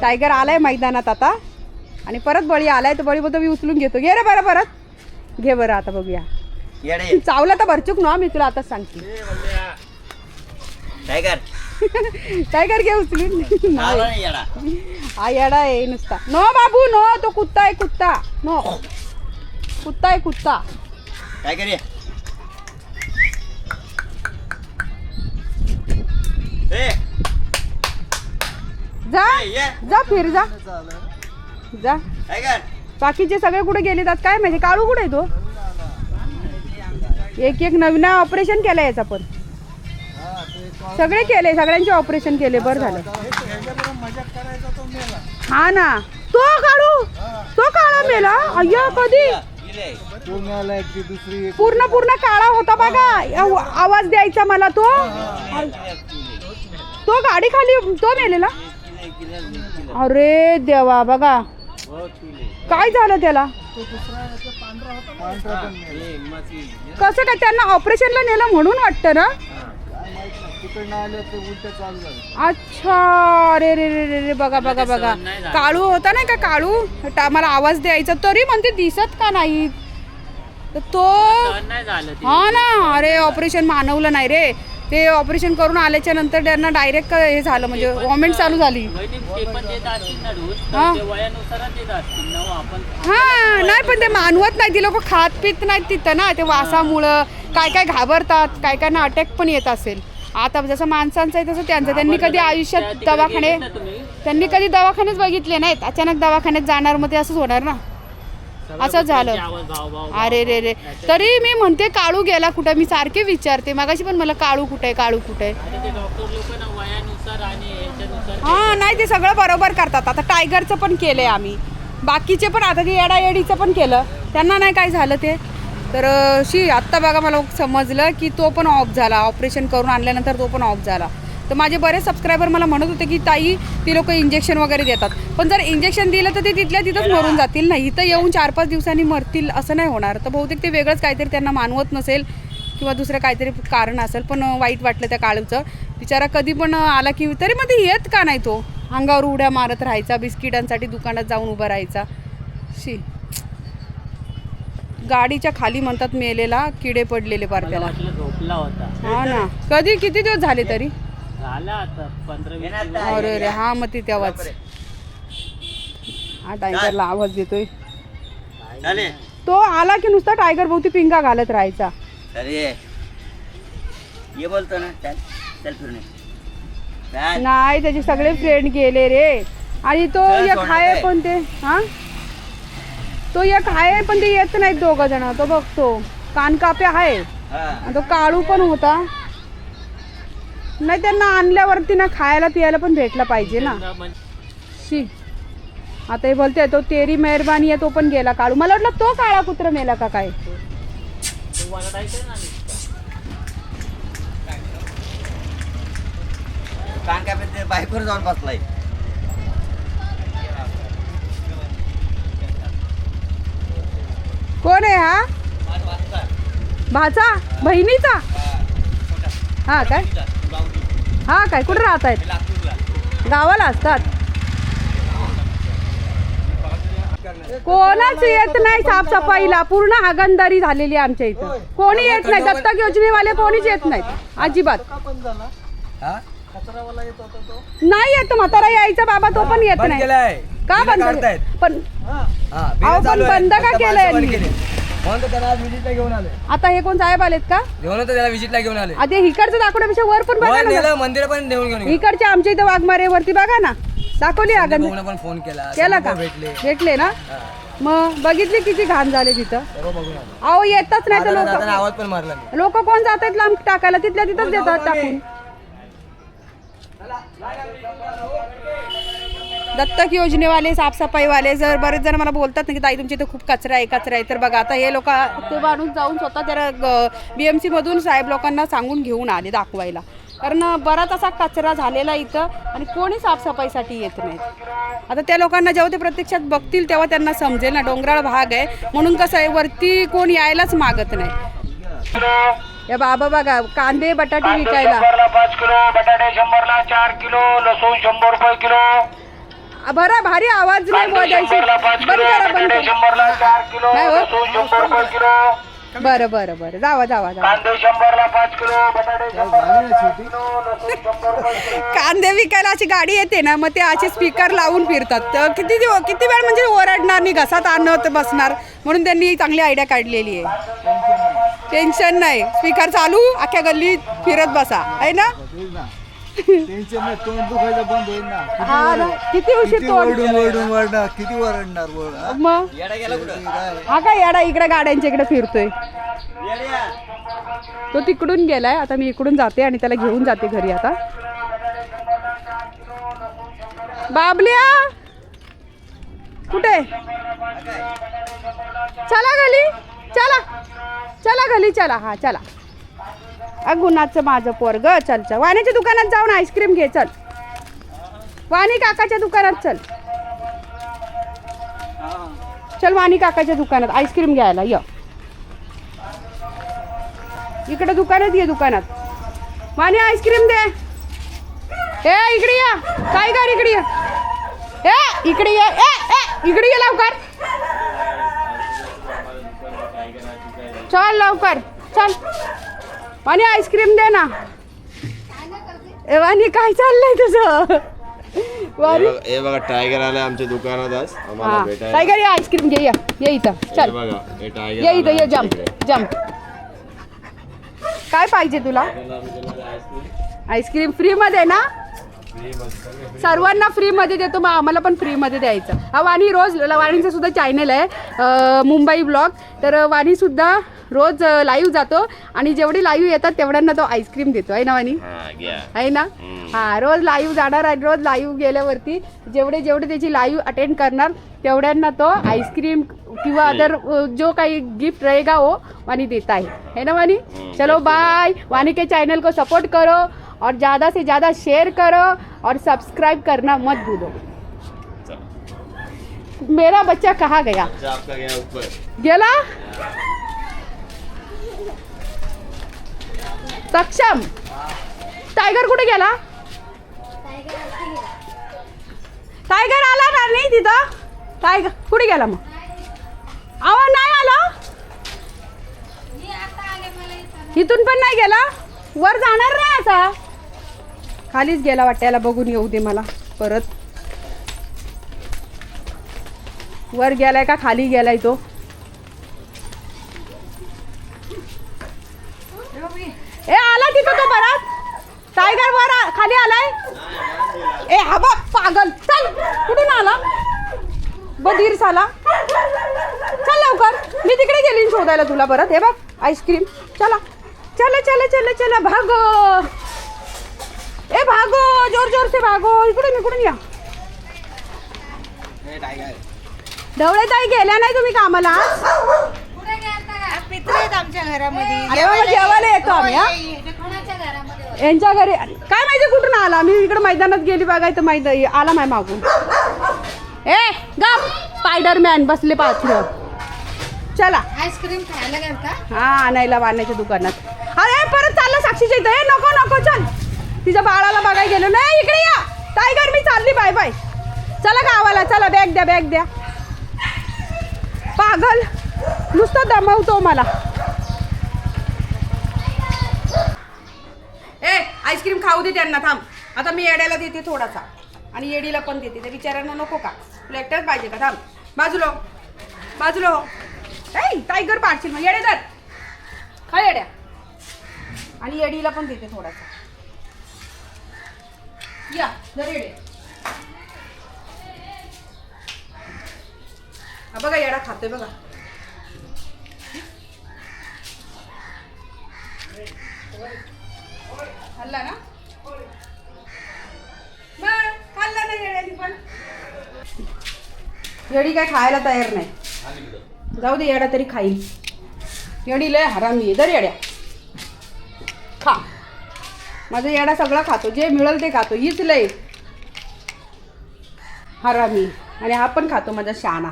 Tiger आलाय मैदानात आता. आणि परत बळी आलाय तर बळी बोलतो मी उचलून घेतो. घे रे बरं परत. घे बरं आता बघूया. येडे चावला तर भरचूक ना मी तुला आताच सांगते. टायगर. टायगर घे उचलून. हा येडा आहे नुसता. नो बाबू नो तो कुत्ता आहे कुत्ता. नो. कुत्ता आहे कुत्ता. टायगर ये. ए, जा जा फिर जा. जा. बाकीचे सगळे कुठे गेलेत? आज काय माहिती? काळू कुठे तो? एक एक नवीन ऑपरेशन केलं याचा पण. सगळे केले सगळ्यांचे ऑपरेशन केले बरं झालं. हा ना. तो काळू? तो काळा मेला? अय्या कधी? पूर्ण पूर्ण काळा होता बघा. आव- आवाज द्यायचा मला तो. तो गाडी खाली तो मेलेला. अरे देवा बघा. काय झालं त्याला. कसं काय त्यांना ऑपरेशनला नेलं म्हणून वाटतं ना? अच्छा अरे रे रे रे रे बघा बघा बघा. काळू होता नाही का काळू? टा- मला आवाज द्यायचा तरी म्हणते दिसत का नाही तर तो. हा ना अरे ऑपरेशन मानवलं नाही रे. ते ऑपरेशन करून आल्याच्यानंतर त्यांना डायरेक्ट हे झालं म्हणजे वॉमिट चालू झाली. हा. हो नाही पण ते मानवत नाही ती लोक खात पित नाहीत तिथं ना ते वासामुळं काय काय घाबरतात काय काय ना अटॅक पण येत असेल. आता जसं माणसांचं आहे तसं त्यांचं त्यांनी कधी आयुष्यात दवाखाने त्यांनी कधी दवाखानेच बघितले नाहीत अचानक दवाखान्यात जाणार मग ते असंच होणार ना. असं झालं. अरे रे रे. तरी मी म्हणते काळू गेला कुठं? मी सारखे विचारते. मगाशी पण मला काळू कुठे आहे काळू कुठे हा नाही ते सगळं बरोबर करतात. आता टायगरचं पण केलंय आम्ही. बाकीचे पण आता ते येडायेडीचं पण केलं. त्यांना नाही काय झालं ते. तर शी आत्ता बघा मला समजलं की तो पण ऑफ झाला. ऑपरेशन करून आणल्यानंतर तो पण ऑफ झाला. तर माझे बरेच सबस्क्रायबर मला म्हणत होते की ताई ती लोक इंजेक्शन वगैरे देतात. पण जर इंजेक्शन दिलं तर ते तिथल्या तिथंच मरून जातील नाही इथं येऊन चार पाच दिवसांनी मरतील असं नाही होणार. तर बहुतेक ते वेगळंच काहीतरी त्यांना मानवत नसेल किंवा दुसरं काहीतरी कारण असेल पण वाईट वाटलं त्या काळूचं. बिचारा कधी पण आला की तरी मध्ये येत का नाही तो? अंगावर उड्या मारत राहायचा बिस्किटांसाठी दुकानात जाऊन उभा राहायचा. शी. गाडीच्या खाली म्हणतात मेलेला किडे पडलेले पार त्याला वाटलं झोपला होता. हा ना. कधी? किती दिवस झाले तरी? झाला आता पंधरा. नाही. अरे रे हा मग ते तेव्हाच हा टायगरला आवाज देतोय चाले तो आला की नुसता टायगर भोवती पिंगा घालत राहायचा. चल ये ये बोलतो ना चल चल फिरून ये. चल. नाही त्याचे सगळे फ्रेंड गेले रे. आणि तो चल, एक आहे? पण ते हा? तो एक आहे पण ते येत नाहीत दोघ जण. तो बघतो कानकाप्या आहे हा. आणि तो काळू पण होता. नाही त्यांना आणल्यावरती ना खायला पियाला पण भेटला पाहिजे ना. म्हणजे शी. आता हे बोलते तो तेरी मेहरबानी आहे तो पण गेला काळू मला वाटलं तो काळा कुत्र मेला का काय? बायकोवर जाऊन बसलाय. कोण आहे हा? भाचा. बहिणीचा? हा काय? हा काय? कुठे राहत आहेत गावाला असतात. कोणाच येत नाही साफसफाईला. पूर्ण हागंदारी झालेली आहे आमच्या इथं. कोणी येत नाही. दत्तक योजनेवाले कोणीच येत नाहीत. अजिबात. नाही येत म्हातारा यायचा बाबा तो पण येत नाही. का बंद पण बंद का केलं यांनी? म्हणून तर त्याला आज विजिटला घेऊन आले आता हे कोण साहेब आलेत का? घेऊन तर त्याला विजिटला घेऊन आले आधी इकडचं दाखवण्यापेक्षा वर पण बघा ना मंदिर पण देऊन घेऊन गेले. इकडच्या आमच्या इथं वाघमारे वरती बघा ना. दाखवली अगं. पण फोन केला केला का? भेटले. भेटले ना. मग बघितली किती घाण झाले तिथं? सर्व बघून आले. अहो येतच नाही तर लोक आवाज पण मारला मी लोक कोण जात आहेत लांब टाकायला? तिथल्या तिथंच देतात टाकून. दत्तक योजनेवाले साफसफाईवाले जर बरेच जण मला बोलतात ना की ताई तुमच्या इथे खूप कचरा आहे कचरा आहे. तर बघा आता हे लोक ते माणूस जाऊन स्वतः त्या बी एम सीमधून साहेब लोकांना सांगून घेऊन आले दाखवायला. कारण बराच असा कचरा झालेला इथं आणि कोणी साफसफाईसाठी येत नाहीत. आता त्या लोकांना जेव्हा ते प्रत्यक्षात बघतील तेव्हा त्यांना समजेल ना डोंगराळ भाग आहे. म्हणून कसं आहे वरती कोण यायलाच मागत नाही. या बाबा बघा कांदे बटाटे विकायला. पाच किलो बटाटे शंभरला चार किलो लसूण शंभर रुपये किलो. बरं भारी आवाज नाही बोलायची. बंद करा बंद करा. हो बरं बरं बरं जावा जावा जावा. कांदे विकायला अशी गाडी येते ना मग ते असे स्पीकर लावून फिरतात. तर किती दिव किती वेळ म्हणजे ओरडणार नाही घसात आणत बसणार. म्हणून त्यांनी चांगली आयडिया काढलेली आहे. टेन्शन नाही. स्पीकर चालू अख्ख्या गल्लीत फिरत बसा. आहे ना. टेन्शन नाही तोंड दुखायचं बंद होईल ना. किती हा ना ओरड- किती उशीर किती तोंड ओरडून ओरडून वरडणार किती वरडणार वर हा? मग? येडा गेला कुठं? काय हा काय याडा इकडे गाड्यांच्या इकडे फिरतोय. येड्या. तो तिकडून गेलाय आता मी इकडून जाते आणि त्याला घेऊन जाते घरी आता. बाबल्या! कुठे? चला घरी चला. चला घरी चला. हा चला. अगुणाचं माझं पोरग. चल चल. वाण्याच्या दुकानात जाऊन आईस्क्रीम घे चल. वाणी काकाच्या दुकानात चल. चल वाणी काकाच्या दुकानात. आईस्क्रीम घ्यायला य. इकडे दुकानात ये दुकानात. वाणी आईस्क्रीम दे. ए इकडे या. काय कर इकडे ये? ए इकडे ये. ए ए इकडे ये लवकर. चल लवकर. चल. वाणी आईस्क्रीम दे ना. ए वाणी काय चाललंय तुझं? वाणी हे बघा टायगर आलाय आमच्या दुकानात आज. आम्हाला हा. भेटायला. काय कर ये आईस्क्रीम घे ये. ये इथं. हे चल. बघा हे टायगर ये इथं आलाय ये आमच्या जम्प इकडे. जम्प. काय पाहिजे तुला? आईस्क्रीम फ्रीमध्ये ना? सर्वांना फ्रीमध्ये देतो मग आम्हाला पण फ्रीमध्ये द्यायचं. हा वाणी रोज वाणीचं सुद्धा चॅनल आहे मुंबई ब्लॉग तर वाणीसुद्धा रोज लाईव्ह जातो. आणि जेवढे लाईव्ह येतात तेवढ्यांना तो आईस्क्रीम देतो. आहे ना वाणी? हा आहे ना? हा रोज लाईव्ह जाणार आणि रोज लाईव्ह गेल्यावरती जेवढे जेवढे त्याची लाईव्ह अटेंड करणार तेवढ्यांना तो आईस्क्रीम किंवा अदर जो काही गिफ्ट रहेगा वो वानी देता है है ना वानी चलो बाय वानी के चैनल को सपोर्ट करो और ज़्यादा से ज़्यादा शेयर करो और सब्सक्राइब करना मत भूलो. मेरा बच्चा कहाँ गया? आपका गया ऊपर. गेला? सक्षम टायगर कुठे गेला? टायगर आला ना? नाही तिथं? टायगर कुठे गेला मग? अहो नाही आला. इथून पण नाही गेला? वर जाणार नाही आता. खालीच गेला वाट्याला बघून येऊ दे मला परत. वर गेलाय का? खाली गेलाय तो. ए आला तिथं तो परत. टायगर वर खाली आलाय. ए हा पागल. चल कुठून आला? बधीर साला. चल लवकर. मी तिकडे गेली शोधायला तुला परत. हे बघ आईस्क्रीम चला. चला चला चला चला भागो. ए भागो जोर जोर से भागो. इकडून इकडून या. ढवळे ताई गेल्या नाही तुम्ही कामाला? आमच्या घरामध्ये. जेवायला येतो आम्ही हा? यांच्या घरी काय माहिती कुठून आला? मी इकडे मैदानात गेली बघायचं मैदान आला माय मागून. ए गा स्पायडरमॅन बसले पात्र चला. आईस्क्रीम खायला गेलता? हा आणायला वाण्याच्या दुकानात. अरे परत चाललं साक्षीच्या इथं ए नको नको चल. तिच्या बाळाला बघायला गेलो. नाही इकडे या. टायगर मी चालली. बाय बाय चला गावाला. चला बॅग द्या बॅग द्या. पागल. नुसतं दमवतो मला. ए आईस्क्रीम खाऊ दे त्यांना थांब. आता मी येड्याला देते थोडासा. आणि येडीला पण देते. त्या बिचाऱ्यांना नको का? प्लेटच पाहिजे का? थांब. बाजूलो हो. बाजूलो हो. ऐ टायगर पाडशील मग. येडे तर खा येड्या. आणि येडीला पण देते थोडासा. या जर येडे. हा बघा येडा खातोय बघा. खाल्ला ना? येडी काय खायला तयार नाही. जाऊ दे येडा तरी खाईल. येडी लय हरामी आहे. दर येड्या. खा. माझा येडा सगळा खातो जे मिळेल ते खातो. हीच लय हरामी आणि हा पण खातो माझा शाना.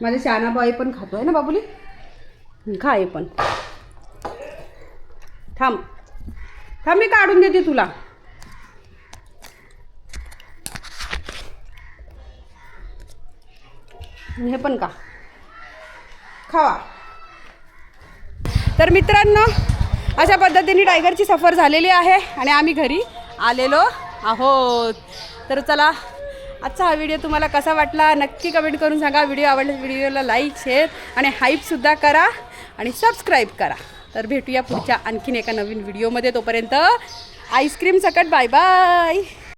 माझा शाना बाई पण खातो. आहे ना बाबुली? खा हे पण. थांब. थांब मी काढून देते तुला. हे पण का? खावा. तर मित्रांनो अशा पद्धतीने टायगरची सफर झालेली आहे आणि आम्ही घरी आलेलो आहोत. तर चला आजचा हा व्हिडिओ तुम्हाला कसा वाटला नक्की कमेंट करून सांगा. व्हिडिओ आवडला व्हिडिओला लाईक शेअर आणि हाईपसुद्धा करा आणि सबस्क्राईब करा. तर भेटूया पुढच्या आणखीन एका नवीन व्हिडिओमध्ये. तोपर्यंत आईस्क्रीम सकट. Bye bye.